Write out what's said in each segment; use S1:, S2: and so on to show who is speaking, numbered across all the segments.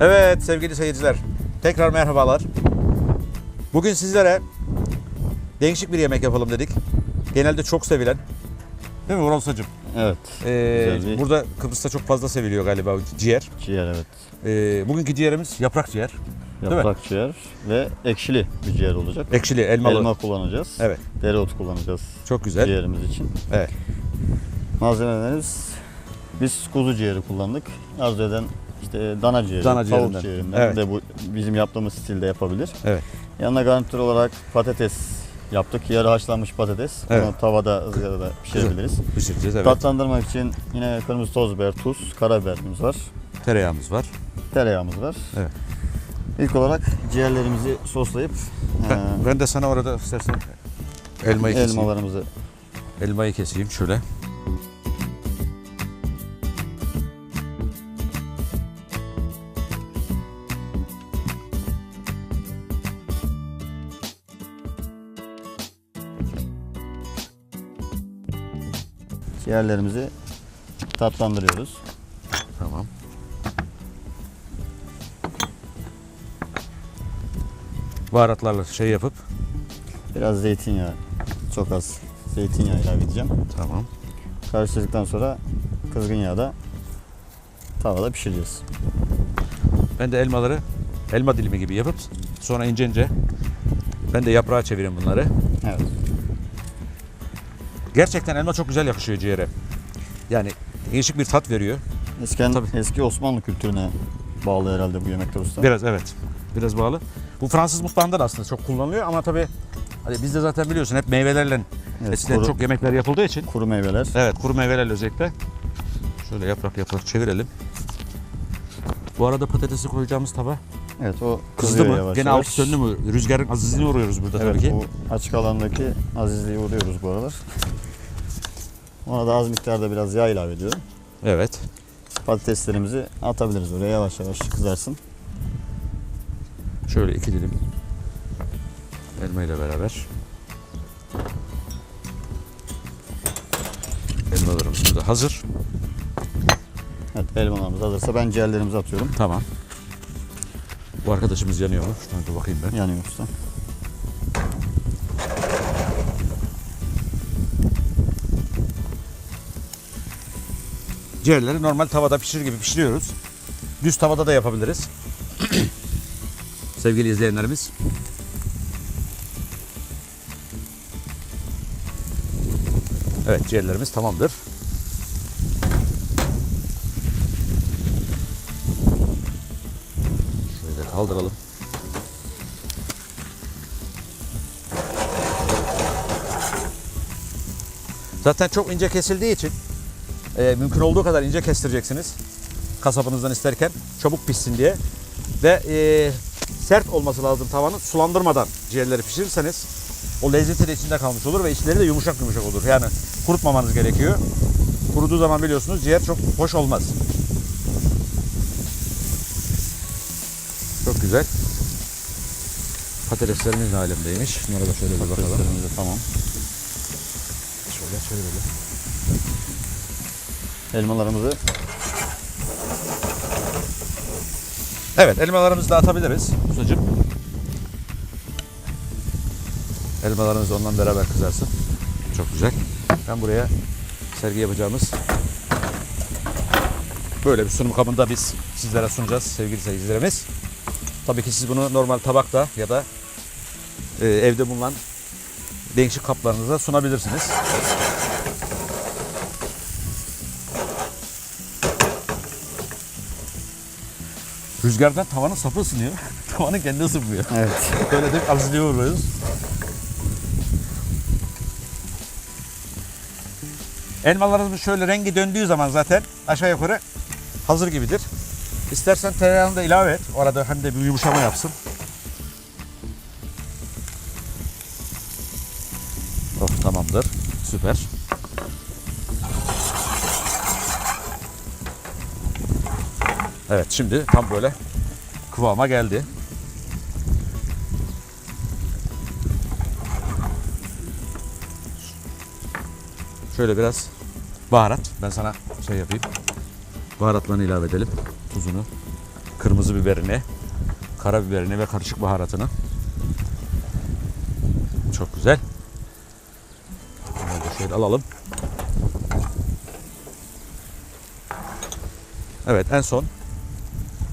S1: Evet sevgili seyirciler, tekrar merhabalar. Bugün sizlere değişik bir yemek yapalım dedik. Genelde çok sevilen, değil mi Ural Ustacığım?
S2: Evet.
S1: Ee,
S2: Güzel bir-
S1: burada Kıbrıs'ta çok fazla seviliyor galiba ciğer.
S2: Ciğer evet.
S1: Ee, bugünkü ciğerimiz yaprak ciğer. mi?
S2: Yaprak ciğer ve ekşili bir ciğer olacak.
S1: Ekşili, elmalı.
S2: Elma kullanacağız.
S1: Evet,
S2: Dereotu kullanacağız
S1: çok güzel.
S2: ciğerimiz için.
S1: Evet.
S2: Malzemelerimiz biz kuzu ciğeri kullandık. Arzu eden işte dana ciğeri,
S1: Dana
S2: tavuk ciğerinden
S1: Evet.
S2: de bu bizim yaptığımız stilde yapabilir.
S1: Evet.
S2: Yanına garnitür olarak patates yaptık. Yarı haşlanmış patates.
S1: Evet.
S2: Bunu tavada, ızgarada pişirebiliriz.
S1: Pişireceğiz evet.
S2: Tatlandırmak için yine kırmızı toz biber, tuz, karabiberimiz var.
S1: Tereyağımız var.
S2: Tereyağımız var.
S1: Evet.
S2: İlk olarak ciğerlerimizi soslayıp
S1: Ben,
S2: eee,
S1: ben de sana orada istersen elmayı keseyim.
S2: elmalarımızı
S1: Elmayı keseyim şöyle.
S2: Ciğerlerimizi tatlandırıyoruz.
S1: Tamam. Baharatlarla şey yapıp
S2: Biraz zeytinyağı, çok az zeytinyağı ilave edeceğim.
S1: tamam.
S2: Karıştırdıktan sonra kızgın yağda tavada pişireceğiz.
S1: Ben de elmaları elma dilimi gibi yapıp sonra ince ince ben de yaprağa çevireyim bunları.
S2: Evet.
S1: Gerçekten elma çok güzel yakışıyor ciğere. Yani değişik bir tat veriyor. Tabii.
S2: eski Osmanlı kültürüne bağlı herhalde bu yemekler usta.
S1: Biraz evet. Biraz bağlı. Bu Fransız mutfağında da aslında çok kullanılıyor ama tabii hani bizde zaten biliyorsun hep meyvelerle
S2: Evet,
S1: eskiden
S2: kuru,
S1: çok yemekler yapıldığı için
S2: kuru meyveler.
S1: Evet kuru meyvelerle özellikle. Şöyle yaprak yaprak çevirelim. Bu arada patatesi koyacağımız tava
S2: Evet o
S1: kızdı mı?
S2: yavaş
S1: Gene altı söndü mü? Rüzgarın azizliğine uğruyoruz burada
S2: Evet
S1: tabii ki.
S2: bu açık alandaki azizliğe uğruyoruz bu aralar. Ona da az miktarda biraz yağ ilave ediyorum.
S1: Evet.
S2: Patateslerimizi atabiliriz oraya yavaş yavaş kızarsın.
S1: Şöyle iki dilim elma ile beraber. Elmalarımız burada hazır.
S2: Evet elmalarımız hazırsa ben ciğerlerimizi atıyorum.
S1: Tamam. Bu arkadaşımız yanıyor mu? Şuna bir bakayım ben.
S2: Yanıyor usta.
S1: Ciğerleri normal tavada pişirir gibi pişiriyoruz. Düz tavada da yapabiliriz. Sevgili izleyenlerimiz. Evet ciğerlerimiz tamamdır. Şöyle kaldıralım. Zaten çok ince kesildiği için e, mümkün olduğu kadar ince kestireceksiniz. Kasabınızdan isterken çabuk pişsin diye. Ve e, sert olması lazım tavanın. Sulandırmadan ciğerleri pişirirseniz o lezzeti de içinde kalmış olur ve içleri de yumuşak yumuşak olur. Yani kurutmamanız gerekiyor. Kuruduğu zaman biliyorsunuz ciğer çok hoş olmaz. Çok güzel. Patateslerimiz ne alemdeymiş? Bunlara da şöyle bir bakalım.
S2: De tamam.
S1: Şöyle şöyle böyle.
S2: Elmalarımızı
S1: Evet elmalarımızı da atabiliriz ustacığım. Elmalarımız ondan beraber kızarsın. Çok güzel. Ben buraya sergi yapacağımız böyle bir sunum kabında biz sizlere sunacağız sevgili seyircilerimiz. Tabii ki siz bunu normal tabakta ya da e, evde bulunan değişik kaplarınızda sunabilirsiniz. Rüzgardan tavanın sapı ısınıyor. Tavanın kendi ısınmıyor.
S2: evet.
S1: Böyle de azizliğe uğruyoruz. Elmalarımız şöyle rengi döndüğü zaman zaten aşağı yukarı hazır gibidir. İstersen tereyağını da ilave et. Orada hem de bir yumuşama yapsın. Of tamamdır. Süper. Evet şimdi tam böyle kıvama geldi. Şöyle biraz baharat. Ben sana şey yapayım. Baharatlarını ilave edelim. Tuzunu. kırmızı biberini, karabiberini ve karışık baharatını. Çok güzel. Şöyle alalım. Evet en son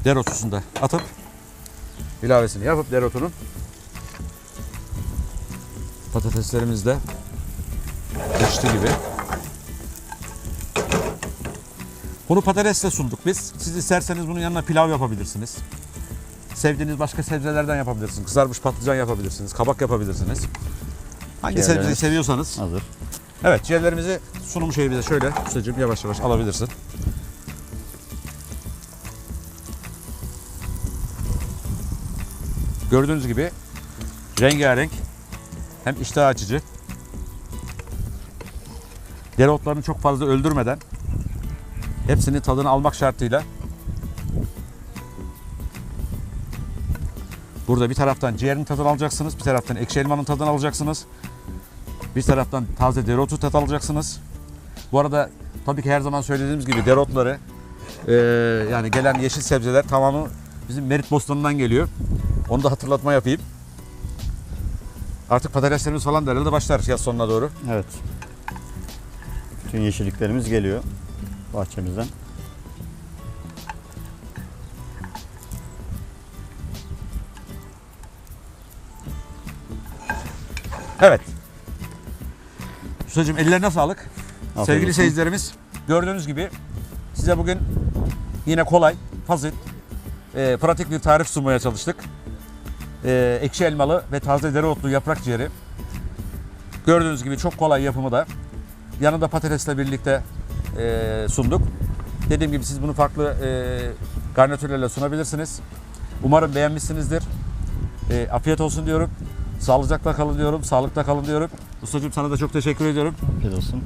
S1: dereotusunu da atıp ilavesini yapıp dereotunun patateslerimiz de pişti gibi. Bunu patatesle sunduk biz. Siz isterseniz bunun yanına pilav yapabilirsiniz. Sevdiğiniz başka sebzelerden yapabilirsiniz. Kızarmış patlıcan yapabilirsiniz. Kabak yapabilirsiniz. Hangi sebzeyi seviyorsanız.
S2: Hazır.
S1: Evet ciğerlerimizi sunum şeyimize şöyle ustacığım yavaş yavaş alabilirsin. Gördüğünüz gibi rengarenk hem iştah açıcı. Dereotlarını çok fazla öldürmeden hepsinin tadını almak şartıyla burada bir taraftan ciğerin tadını alacaksınız, bir taraftan ekşi elmanın tadını alacaksınız. Bir taraftan taze dereotu tat alacaksınız. Bu arada tabii ki her zaman söylediğimiz gibi dereotları eee, yani gelen yeşil sebzeler tamamı bizim Merit Bostanı'ndan geliyor. Onu da hatırlatma yapayım. Artık patateslerimiz falan da herhalde başlar yaz sonuna doğru.
S2: Evet. Bütün yeşilliklerimiz geliyor bahçemizden.
S1: Evet. Ustacığım ellerine sağlık.
S2: Afiyet
S1: Sevgili
S2: olsun.
S1: seyircilerimiz gördüğünüz gibi size bugün yine kolay, fasit, e, pratik bir tarif sunmaya çalıştık. E, ekşi elmalı ve taze dereotlu yaprak ciğeri. Gördüğünüz gibi çok kolay yapımı da. Yanında patatesle birlikte e, sunduk. Dediğim gibi siz bunu farklı e, garnitürlerle sunabilirsiniz. Umarım beğenmişsinizdir. E, afiyet olsun diyorum. Sağlıcakla kalın diyorum. Sağlıkta kalın diyorum. Ustacığım sana da çok teşekkür ediyorum.
S2: Afiyet olsun.